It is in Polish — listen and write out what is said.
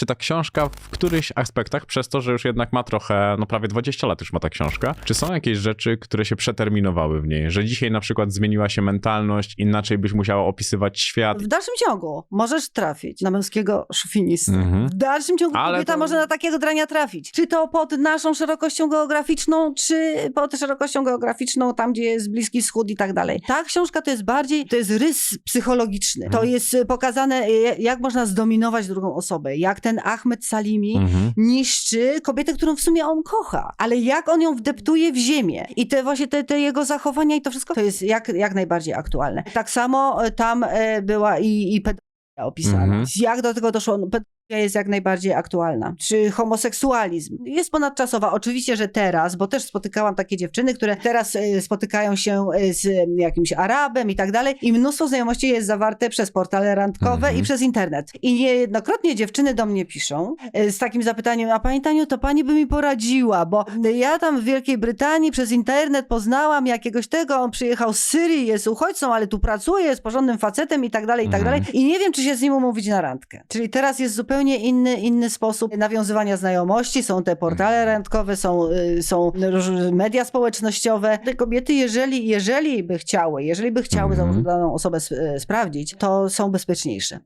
czy ta książka w którychś aspektach, przez to, że już jednak ma trochę, no prawie 20 lat już ma ta książka, czy są jakieś rzeczy, które się przeterminowały w niej? Że dzisiaj na przykład zmieniła się mentalność, inaczej byś musiała opisywać świat. W dalszym ciągu możesz trafić na męskiego szofinistę. Mhm. W dalszym ciągu Ale kobieta to- może na takiego drania trafić. Czy to pod naszą szerokością geograficzną, czy pod szerokością geograficzną, tam gdzie jest Bliski Wschód i tak dalej. Ta książka to jest bardziej, to jest rys psychologiczny. To Mhm. jest y, pokazane, y, jak można zdominować drugą osobę. Jak ten Ahmed Salimi Mhm. niszczy kobietę, którą w sumie on kocha, ale jak on ją wdeptuje w ziemię i te właśnie te, te jego zachowania i to wszystko, to jest jak, jak najbardziej aktualne. Tak samo e, tam e, była i, i opisana. Mhm. Jak do tego doszło? Jest jak najbardziej aktualna. Czy homoseksualizm jest ponadczasowa? Oczywiście, że teraz, bo też spotykałam takie dziewczyny, które teraz e, spotykają się e, z e, jakimś Arabem i tak dalej i mnóstwo znajomości jest zawarte przez portale randkowe Mhm. i przez internet. I niejednokrotnie dziewczyny do mnie piszą z takim zapytaniem, a pani Taniu, to pani by mi poradziła, bo ja tam w Wielkiej Brytanii przez internet poznałam jakiegoś tego, on przyjechał z Syrii, jest uchodźcą, ale tu pracuje, jest porządnym facetem i tak dalej, i tak Mhm. dalej. I nie wiem, czy się z nim umówić na randkę. Czyli teraz jest zupełnie inny, inny sposób nawiązywania znajomości, są te portale Mhm. randkowe, są, y, są różne media społecznościowe. Te kobiety, jeżeli, jeżeli by chciały, jeżeli by chciały Mhm. daną osobę e, sprawdzić, to są bezpieczniejsze.